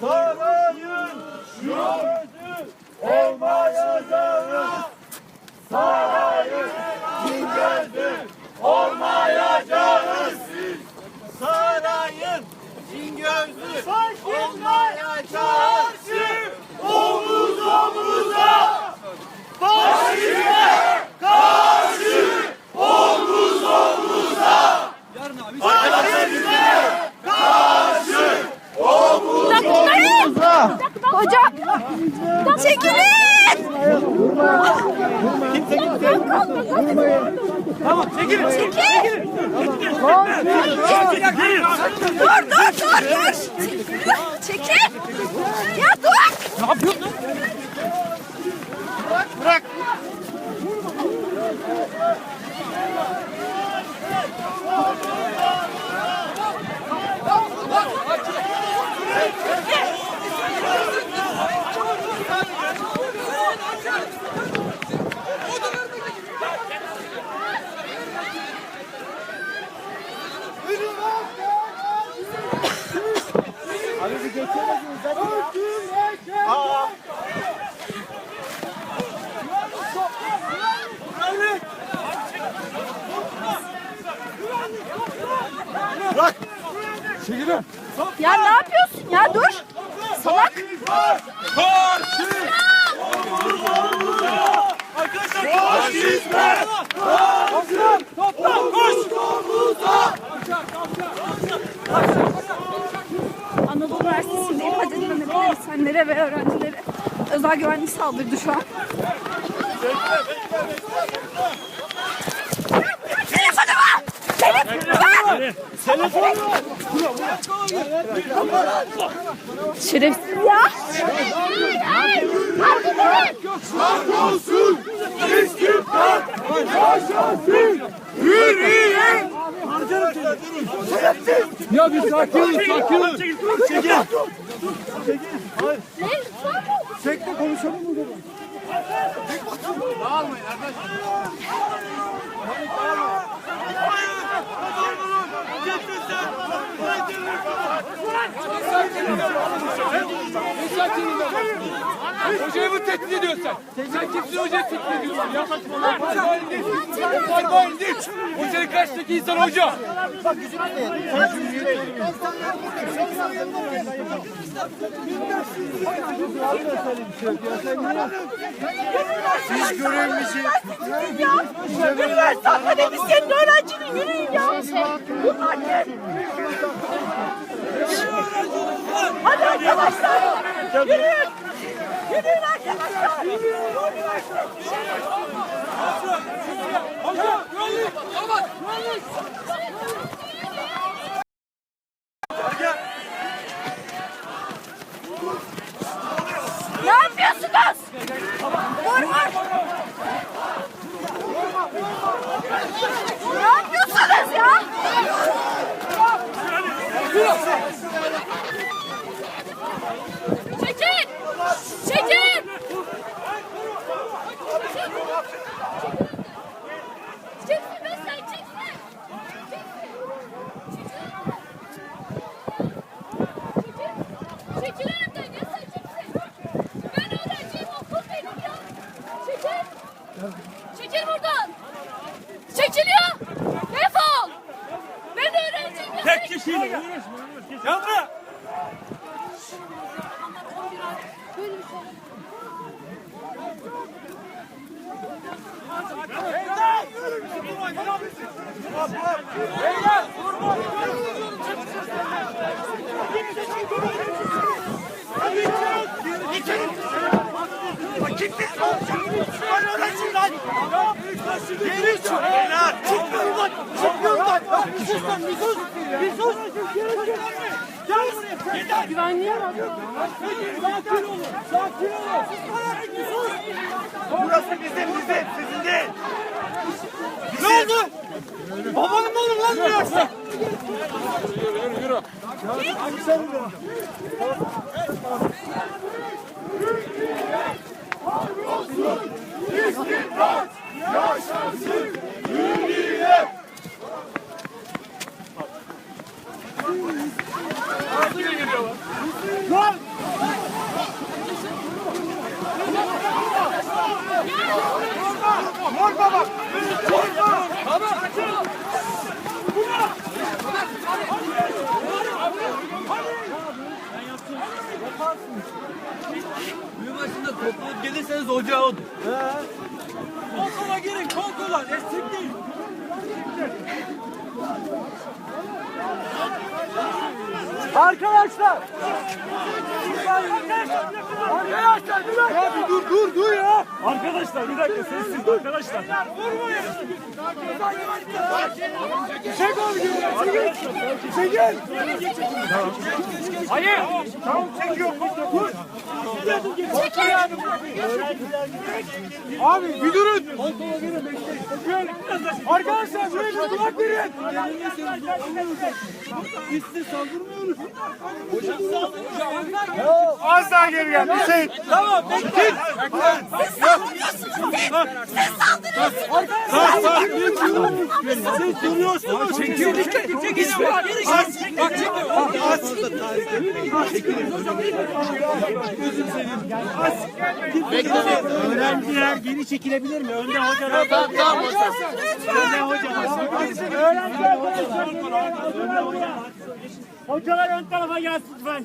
Sarayın gözü olmayacağız. Sarayın gözü olmayacağız. Sarayın gözü olmayacağız. Omuz omuza faşizme karşı omuz omuza faşizme karşı omuz omuza Hocam çekilin. Tamam çekilin çekilin. Dur dur dur dur. Çekil. Ya dur. Ne yapıyorsun? Bırak. Aa. Bırak. Çekilin. Ya ne yapıyorsun ya dur. Salak. Karşı. Arkadaşlar faşizme. Karşı. Toplan koş. Anadolu Üniversitesi'nde ifade edilen eğitimlere ve öğrencilere özel güvenlik saldırdı şu an. Telefonumu! Telefonumu! Şerefsiz ya. Olsun. İstiklal. Yaşasın. Hürriyet. Ya bir sakin sakin ol. Çekil. Çekle konuşalım mı dedim. Dağılmayın arkadaşlar. Hocayı mı tehdit ediyorsun sen? Sen kimsin hocayı tehdit ediyorsun ya? Parmağı indir. Parmağı indir. Hocanın karşısındaki insan hoca. Siz görevimizi Ya. Üniversite akademisyenin öğrencinin yürüyün ya. Bunlar kim? Hadi arkadaşlar. Yürüyün. Yürüyün arkadaşlar. Hoca yollayın. Aman. Ne yapıyorsunuz? Vur vur. Ne yapıyorsunuz ya? Çekil! Çekil! Çeksin be sen çeksin! Çekil önümden ya sen çeksin! Ben öğrenciyim okul benim ya! Çekil! Çekil buradan! Çekil ya! Defol! Ben öğrenciyim ya! Tek kişiyle uğraşma. Buraya. Geri çık. Çıkmayın lan. Çıkmayın lan. Sus lan. Bir sus. Gel buraya. Güvenliğe bak. Sakin olun. Sakin olun. Bir sus. Burası bizim bizim. Sizin değil. Ne oldu? Babanın mı olur lan bu yaşta? İstiklal yaşasın hürriyet. Lan! Mor baba! Mor baba! Yılbaşında toplanıp gelirseniz ocağa odur. Kol kola girin, kol kola. Estik değil. Arkadaşlar. Arkadaşlar bir dakika. Ya bir dur dur dur ya. Arkadaşlar bir dakika sessiz arkadaşlar. Vurmayın. Çek abi geri. Çekil. Çekil. Hayır. Tamam çekiyor. Dur. Abi bir durun. Arkadaşlar şuraya bir kulak verin. Biz size saldırmıyoruz. Az daha geri gel Hüseyin. Tamam bekle. Siz duruyorsunuz. Çekiyor. Çekiyor. Bak çekiyor. Öğrenciler geri çekilebilir mi? Önde hocalar. Önde hocalar. Hocalar ön tarafa gelsin lütfen.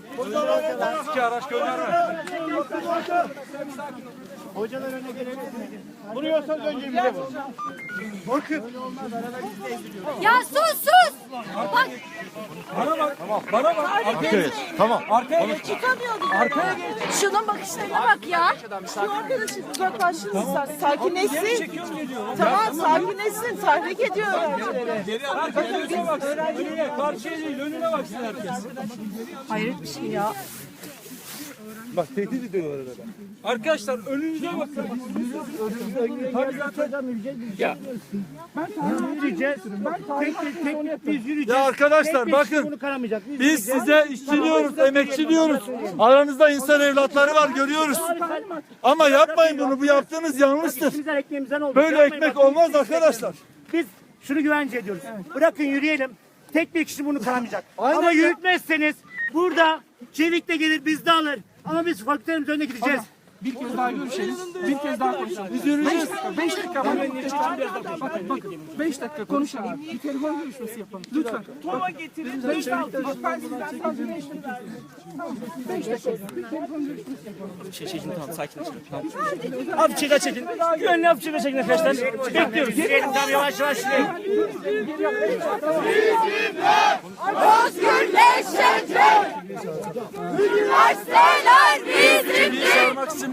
Hocalar öne gelebilir mi? Vuruyorsanız önce bize vurun. Bakın. Ya sus sus. Bak Çıkamıyordum. Arkaya geç. Şunun bakışlarına bak ya. Şu arkadaşın uzaklaşsın istersen. Sakinleşsin. Tamam sakinleşsin. Tahrik ediyor öğrencileri. Bakın biz öğrencileri... Karşıya değil önüne baksın herkes. Hayret bir şey ya. Bak tehdit ediyorlar arada. Arkadaşlar önünüze bakın. Yürüyeceğiz. Tek tek tek biz yürüyeceğiz. Ya arkadaşlar bakın. kişi bunu karamayacak. Biz size işçi diyoruz, emekçi diyoruz. Aranızda insan evlatları var görüyoruz. Ama yapmayın bunu. Bu yaptığınız yanlıştır. Ekmeğimizden ekmeğimizden oldu. Böyle ekmek olmaz arkadaşlar. Biz şunu güvence ediyoruz. Bırakın yürüyelim. Tek bir kişi bunu karamayacak. Ama yürütmezseniz burada çevik de gelir biz de alır. Ama biz fakültemiz önüne gideceğiz. Bir kez daha görüşelim. Bir kez daha konuşalım. Biz yürüyeceğiz. Beş dakika. Bakın bakın. Beş dakika konuşalım. Bir telefon görüşmesi yapalım. Lütfen. Torba getirin. Beş dakika. Bak ben sizden fazla beş dakika. Tamam. Beş dakika. Bir telefon görüşmesi yapalım. Abi çıka çekin. Güvenli abi çıka çekin arkadaşlar. Bekliyoruz. Yürüyelim tamam yavaş yavaş yürüyelim. özgürleşecek. Üniversiteler bizimdir.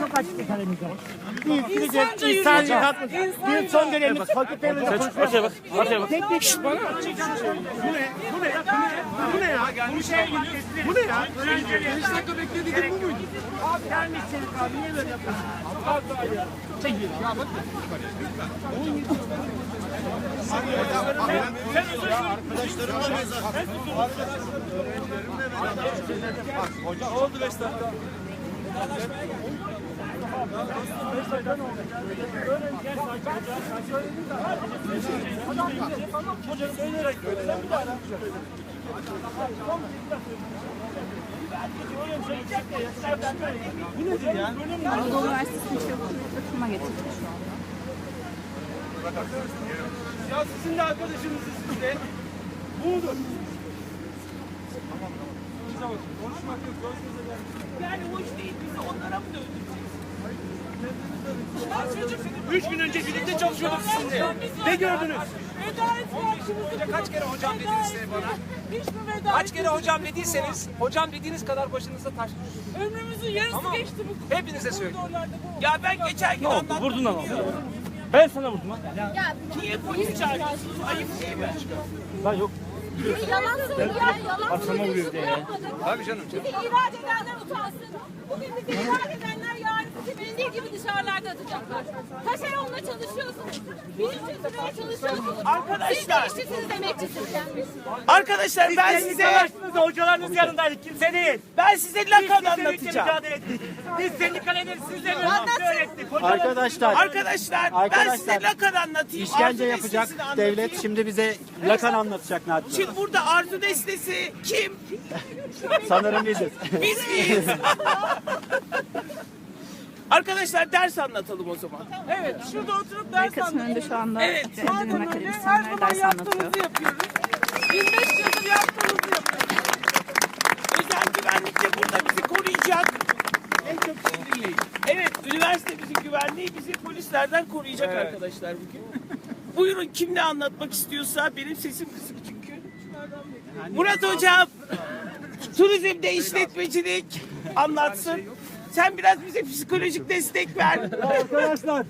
Çok açık bir kalemimiz var. Biz gideceğiz. İnsancı hakkı. Bir son görevimiz fakültemizde konuşmak. Ortaya bak. Ortaya bak. Tek tek. Şşt bana. Bu ne? Bu ne ya? Bu ne ya? Bu şey Bu ne ya? Beş dakika bekledik bu muydu? Abi gelmişsiniz abi. Niye böyle yapıyorsun? Çekil. Ya bak. Oldu 5 dakika. Anadolu Üniversitesi'nin okuma getirdim şu an. Ya sizin de arkadaşınızı siz de. Budur. Konuşmak yok. göz göze gelmek. Yani iş değil. Bizi onlara mı döndüreceğiz? Üç gün önce birlikte çalışıyorduk sizinle. Ne gördünüz? Veda etme. Kaç kere hocam dediniz size bana? Hiç mi veda Kaç kere hocam dediyseniz, hocam dediğiniz kadar başınızda taş. Ömrümüzün yarısı Tamam. geçti bu Hepinize söylüyorum. Ya ben geçen gün anlattım. Vurdun ama. Ben sana vurdum ha. Niye polis çağırıyorsunuz? Ayıp değil mi? Lan yok. Yalan söylüyor. Yalan söylüyor. Tabii canım. Bizi irade edenler utansın. Bugün bizi irade edenler bilindiği gibi dışarılarda atacaklar. Taşeronla çalışıyorsunuz. Bilim çözümüne çalışıyorsunuz. Arkadaşlar. Siz de işçisiniz, emekçisiniz. Arkadaşlar ben size hocalarınız yanındaydık kimse değil. ben size lakan Biz anlatacağım. mücadele ettik. Biz sendikalerin sizlerin hakkı öğrettik. Arkadaşlar Arkadaşlar ben size lakan anlatayım. işkence Arzu yapacak devlet şimdi bize lakan anlatacak ne yapacak? Şimdi burada Arzu destesi kim? Sanırım biziz. Biz miyiz? Arkadaşlar ders anlatalım o zaman. Evet, şurada oturup ders anlatıyoruz. şu anda Evet. Madem öyle her zaman yaptığımızı yapıyoruz. 25 yıldır yaptığımızı yapıyoruz. Özel güvenlik de burada bizi koruyacak. En çok siz dinleyin. Evet, üniversitemizin güvenliği bizi polislerden koruyacak arkadaşlar bugün. Buyurun kim ne anlatmak istiyorsa benim sesim kısık çünkü. Murat Hocam, turizmde işletmecilik anlatsın. Sen biraz bize psikolojik destek ver. Arkadaşlar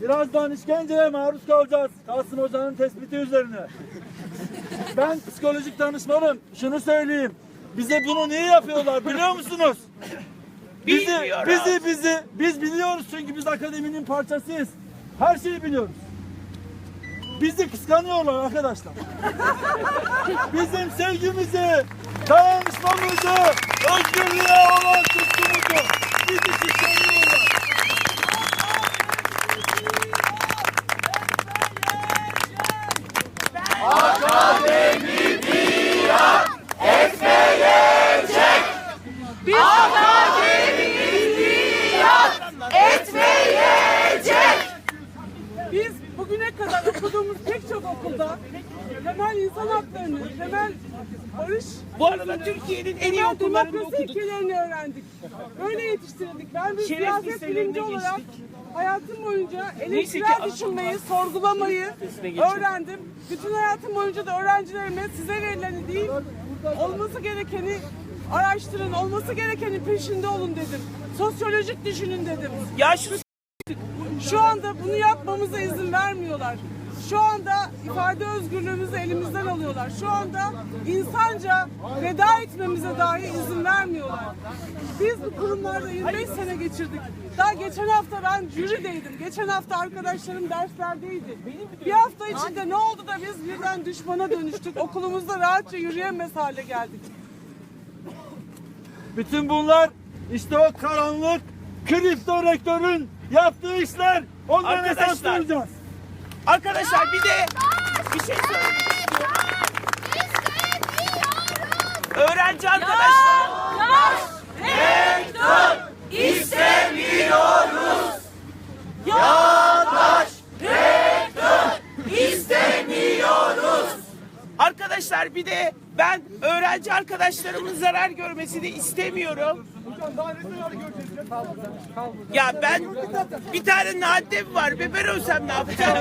birazdan işkenceye maruz kalacağız. Kasım Hoca'nın tespiti üzerine. Ben psikolojik danışmanım. Şunu söyleyeyim. Bize bunu niye yapıyorlar biliyor musunuz? Bizi, Bilmiyorum. bizi, bizi, biz biliyoruz çünkü biz akademinin parçasıyız. Her şeyi biliyoruz. Bizi kıskanıyorlar arkadaşlar. Bizim sevgimizi, dayanışmamızı, özgürlüğe olan tutkumuzu bizi kıskanıyorlar. Biz bugüne kadar okuduğumuz pek çok okulda temel insan haklarını, temel barış, Bu arada Türkiye'nin en iyi demokrasi okuduk. ilkelerini öğrendik. Öyle yetiştirildik. Ben bir Şeref siyaset bilimci olarak geçtik. hayatım boyunca eleştirel düşünmeyi, sorgulamayı öğrendim. Bütün hayatım boyunca da öğrencilerime size verileni değil, olması gerekeni araştırın, olması gerekenin peşinde olun dedim. Sosyolojik düşünün dedim. Ya şu Şu anda bunu yapmamıza izin vermiyorlar. Şu anda ifade özgürlüğümüzü elimizden alıyorlar. Şu anda insanca veda etmemize dahi izin vermiyorlar. Biz bu kurumlarda 25 sene geçirdik. Daha geçen hafta ben jürideydim. Geçen hafta arkadaşlarım derslerdeydi. Bir hafta içinde ne oldu da biz birden düşmana dönüştük. Okulumuzda rahatça yürüyemez hale geldik. Bütün bunlar işte o karanlık kripto rektörün yaptığı işler. Ondan Arkadaşlar. esas duracağız. Arkadaşlar bir de bir şey istiyorum. Öğrenci arkadaşlar. Arkadaşlar bir de ben öğrenci arkadaşlarımın zarar görmesini istemiyorum. Ya ben bir tane nadem var ve ben ölsem ne yapacağım?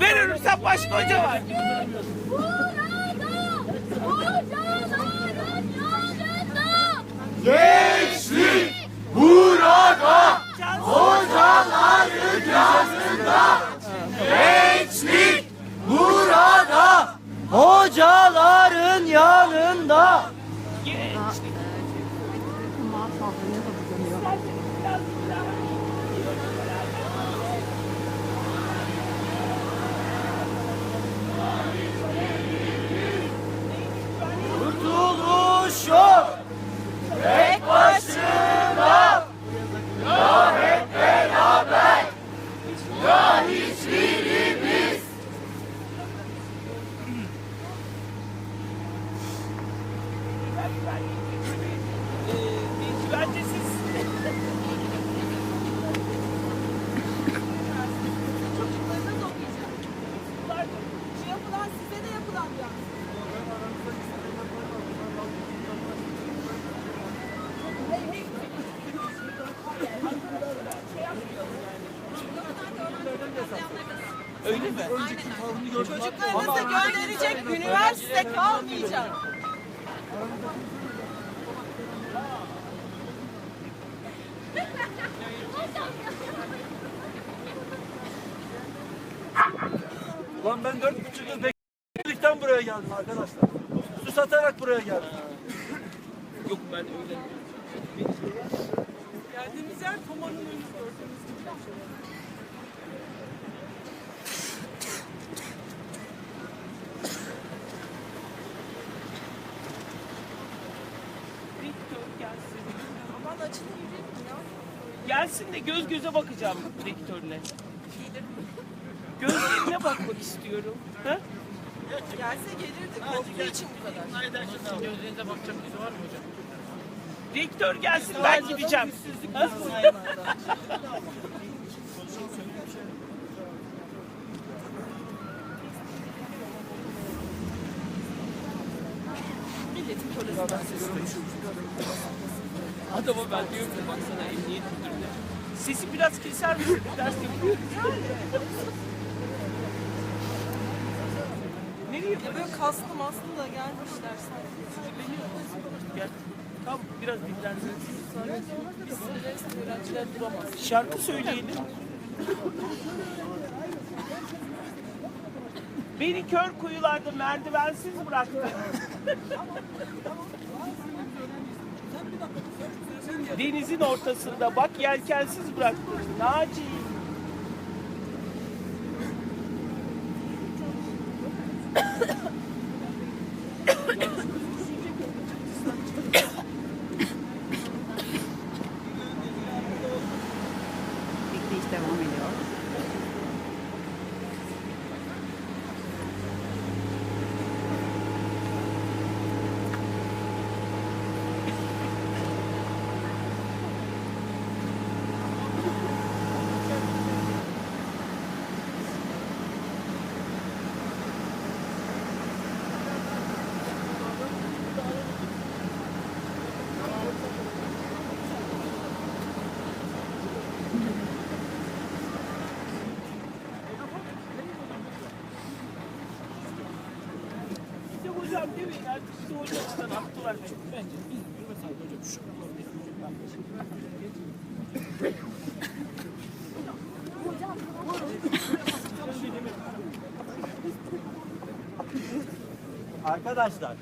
ben ölürsem başka hoca var. Hocaların yanında. Kurtuluş yok. Tek başına. Ya hep beraber. Ya hiçbirimiz. Ee, güvencesiz Çocuklarına da okuyacak. Şu yapılan size de yapılan bir mi? Çocuklarınızı gönderecek üniversite kalmayacak. Lan ben dört buçuk yıl bekledikten buraya geldim arkadaşlar. Su satarak buraya geldim. Yok ben öyle. Geldiğimiz yer Toma'nın önü gördüğünüz gibi. Rektör gelsin. Yürüyelim ya. Gelsin de göz göze bakacağım rektörle. Gözlerine bakmak istiyorum. Ha? Gelse gelirdi. Korktuğu için bu kadar. Gözlerinize bakacak yüzü var mı hocam? Rektör gelsin ben gideceğim. Ha? Milletin parasından Adama ben diyorum ki baksana emniyet müdürüne. Sesi biraz keser misin? Ders yapıyorum. Nereye Ya böyle kaslı maslı da gelmişler sanki. Gel. Tamam biraz dinlensin. Biz sıralarsın öğrenciler duramaz. Şarkı söyleyelim. Beni kör kuyularda merdivensiz bıraktı. Denizin ortasında bak yelkensiz bıraktı. Naci. Bekleyiş devam ediyor. İşte hocam demeyin artık işte Arkadaşlar.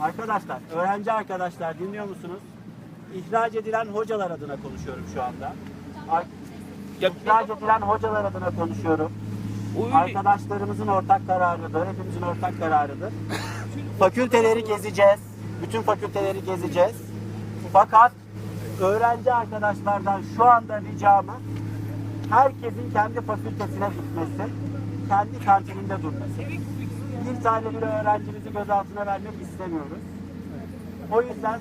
Arkadaşlar, öğrenci arkadaşlar dinliyor musunuz? İhraç edilen hocalar adına konuşuyorum şu anda. Ar- İhraç edilen hocalar adına konuşuyorum. Arkadaşlarımızın ortak kararıdır, hepimizin ortak kararıdır. Fakülteleri gezeceğiz, bütün fakülteleri gezeceğiz. Fakat öğrenci arkadaşlardan şu anda ricamız herkesin kendi fakültesine gitmesi, kendi kantininde durması. Bir tane bile öğrencimizi gözaltına vermek istemiyoruz. O yüzden